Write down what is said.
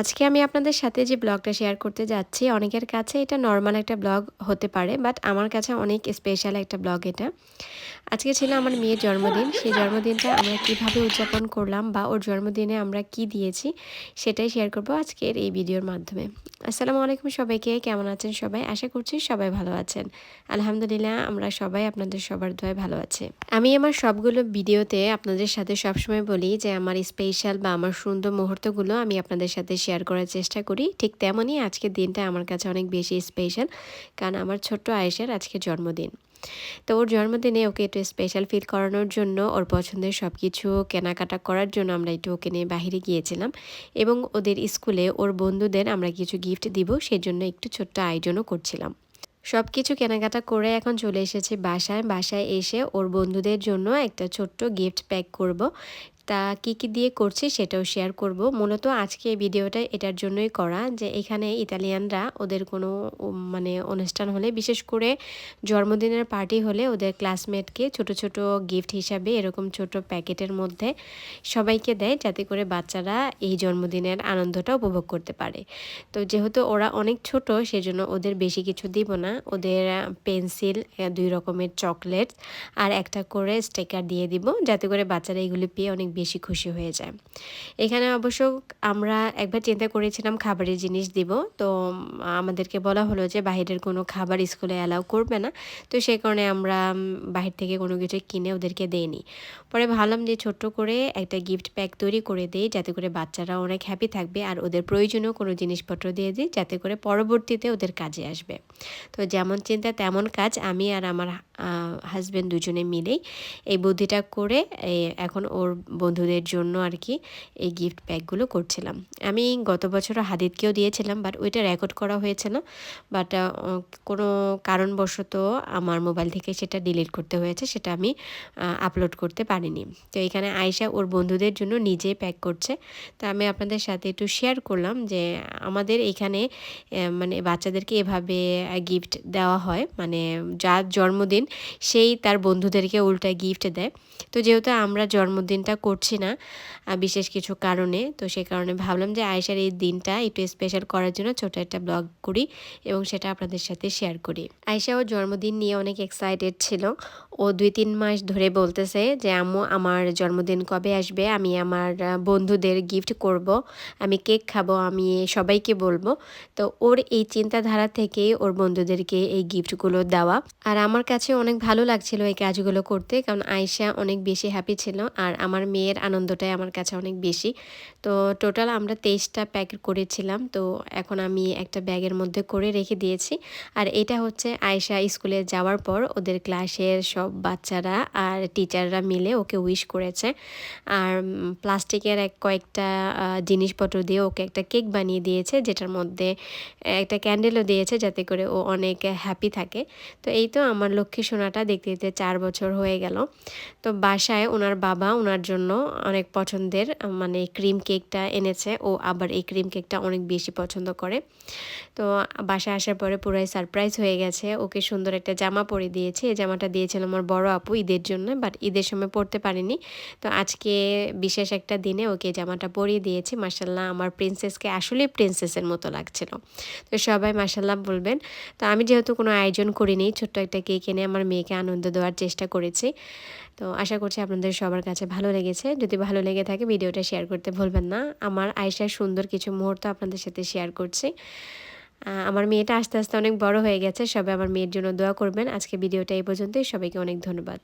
আজকে আমি আপনাদের সাথে যে ব্লগটা শেয়ার করতে যাচ্ছি, অনেকের কাছে এটা নর্মাল একটা ব্লগ হতে পারে বাট আমার কাছে অনেক স্পেশাল একটা ব্লগ এটা। আজকে ছিল আমার মেয়ের জন্মদিন, সেই জন্মদিনটা আমরা কীভাবে উদযাপন করলাম বা ওর জন্মদিনে আমরা কি দিয়েছি সেটাই শেয়ার করব আজকের এই ভিডিওর মাধ্যমে। আসসালামু আলাইকুম সবাইকে, কেমন আছেন সবাই? আশা করছি সবাই ভালো আছেন। আলহামদুলিল্লাহ, আমরা সবাই আপনাদের সবার দোয়ায় ভালো আছে। আমি আমার সবগুলো ভিডিওতে আপনাদের সাথে সবসময় বলি যে আমার স্পেশাল বা আমার সুন্দর মুহূর্তগুলো আমি আপনাদের সাথে শেয়ার করার চেষ্টা করি। ঠিক তেমনই আজকের দিনটা আমার কাছে অনেক বেশি স্পেশাল কারণ আমার ছোট্ট আয়েশের আজকে জন্মদিন। তো ওর জন্মদিনে ওকে একটু স্পেশাল ফিল করানোর জন্য, ওর পছন্দের সব কিছু কেনাকাটা করার জন্য আমরা একটু ওকে নিয়ে বাহিরে গিয়েছিলাম এবং ওদের স্কুলে ওর বন্ধুদের আমরা কিছু গিফট দিব, সেজন্য একটু ছোট্ট আয়োজনও করছিলাম। সব কিছু কেনাকাটা করে এখন চলে এসেছে বাসায়। বাসায় এসে ওর বন্ধুদের জন্য একটা ছোট্ট গিফট প্যাক করব। তা কি কি দিয়ে করছি সেটাও শেয়ার করব। মূলত আজকে এই ভিডিওটা এটার জন্যই করা যে এখানে ইতালিয়ানরা ওদের কোনো মানে অনুষ্ঠান হলে, বিশেষ করে জন্মদিনের পার্টি হলে ওদের ক্লাসমেটকে ছোট ছোট গিফট হিসাবে এরকম ছোট প্যাকেটের মধ্যে সবাইকে দেয় যাতে করে বাচ্চারা এই জন্মদিনের আনন্দটা উপভোগ করতে পারে। তো যেহেতু ওরা অনেক ছোট, সেজন্য ওদের বেশি কিছু দিব না। ওদের পেন্সিল, দুই রকমের চকলেট আর একটা করে স্টিকার দিয়ে দিব যাতে করে বাচ্চারা এগুলি পেয়ে অনেক বেশি খুশি হয়ে যায়। এখানে অবশ্য আমরা একবার চিন্তা করেছিলাম খাবারের জিনিস দিব। তো আমাদেরকে বলা হলো যে বাহিরের কোনো খাবার স্কুলে অ্যালাউ করবে না। তো সেই কারণে আমরা বাহির থেকে কোনো কিছু কিনে ওদেরকে দেইনি। পরে ভাবলাম যে ছোট্ট করে একটা গিফট প্যাক তৈরি করে দিই, যাতে করে বাচ্চারা অনেক হ্যাপি থাকবে আর ওদের প্রয়োজনীয় কোনো জিনিসপত্র দিয়ে দিই, যাতে করে পরবর্তীতে ওদের কাজে আসবে। তো যেমন চিন্তা তেমন কাজ আমি আর আমার হাজব্যান্ড দুজনে মিলেই এই বুদ্ধিটা করে এখন ওর বন্ধুদের জন্য আর কি এই গিফট প্যাকগুলো করছিলাম। আমি গত বছর হাদিদকেও দিয়েছিলাম বাট ওইটা রেকর্ড করা হয়েছে না। বাট কোনো কারণবশত আমার মোবাইল থেকে সেটা ডিলিট করতে হয়েছে, সেটা আমি আপলোড করতে পারিনি। তো এখানে আয়সা ওর বন্ধুদের জন্য নিজে প্যাক করছে। তা আমি আপনাদের সাথে একটু শেয়ার করলাম যে, আমাদের এখানে মানে বাচ্চাদেরকে এভাবে গিফট দেওয়া হয়। মানে যার জন্মদিন সেই তার বন্ধুদেরকে উল্টা গিফট দেয়। তো যেহেতু আমরা জন্মদিনটা করছি না বিশেষ কিছু কারণে, তো সে কারণে ভাবলাম যে আয়েশার এই দিনটা একটু স্পেশাল করার জন্য ছোট একটা ব্লগ করি এবং সেটা আপনাদের সাথে শেয়ার করি। আয়েশা ওর জন্মদিন নিয়ে অনেক এক্সাইটেড ছিল। ও দুই তিন মাস ধরে বলতেছে যে, আম্মু, আমার জন্মদিন কবে আসবে? আমি আমার বন্ধুদের গিফট করব। আমি কেক খাব, আমি সবাইকে বলব। তো ওর এই চিন্তাধারা থেকেই ওর বন্ধুদেরকে এই গিফটগুলো দেওয়া। আর আমার কাছে অনেক ভালো লাগছিল এই কাজগুলো করতে। কারণ আয়সা অনেক বেশি হ্যাপি ছিল আর আমার মেয়ের আনন্দটাই আমার কাছে অনেক বেশি। তো টোটাল আমরা তেইশটা প্যাকেট করেছিলাম। তো এখন আমি একটা ব্যাগের মধ্যে করে রেখে দিয়েছি। আর এটা হচ্ছে আয়সা স্কুলে যাওয়ার পর ওদের ক্লাসের সব বাচ্চারা আর টিচাররা মিলে ওকে উইশ করেছে। আর প্লাস্টিকের এক কয়েকটা জিনিসপত্র দিয়ে ওকে একটা কেক বানিয়ে দিয়েছে, যেটার মধ্যে একটা ক্যান্ডেলও দিয়েছে, যাতে করে ও অনেক হ্যাপি থাকে। তো এই তো আমার লক্ষ্মী সোনাটা দেখতে দেখতে চার বছর হয়ে গেল। তো বাসায় ওনার বাবা ওনার জন্য অনেক পছন্দের মানে ক্রিম কেকটা এনেছে। ও আবার এই ক্রিম কেকটা অনেক বেশি পছন্দ করে। তো বাসায় আসার পরে পুরাই সারপ্রাইজ হয়ে গেছে। ওকে সুন্দর একটা জামা পরে দিয়েছে। এই জামাটা দিয়েছিল আমার বড় আপু ঈদের জন্য, বাট ঈদের সময় পরতে পারিনি। তো আজকে বিশেষ একটা দিনে ওকে জামাটা পরিয়ে দিয়েছি। মার্শাল্লাহ আমার প্রিন্সেসকে আসলে প্রিন্সেসের মতো লাগছিল। তো সবাই মার্শাল্লাহ বলবেন। তো আমি যেহেতু কোনো আয়োজন করিনি, ছোট্ট একটা কেক এনে আমার মেয়েকে আনন্দ দেওয়ার চেষ্টা করেছি। তো আশা করছি আপনাদের সবার কাছে ভালো লেগেছে। যদি ভালো লেগে থাকে ভিডিওটা শেয়ার করতে ভুলবেন না। আমার আয়সার সুন্দর কিছু মুহূর্ত আপনাদের সাথে শেয়ার করছি। আমার মেয়েটা আস্তে আস্তে অনেক বড় হয়ে গেছে। সবাই আমার মেয়ের জন্য দোয়া করবেন। আজকে ভিডিওটা এই পর্যন্তই। সবাইকে অনেক ধন্যবাদ।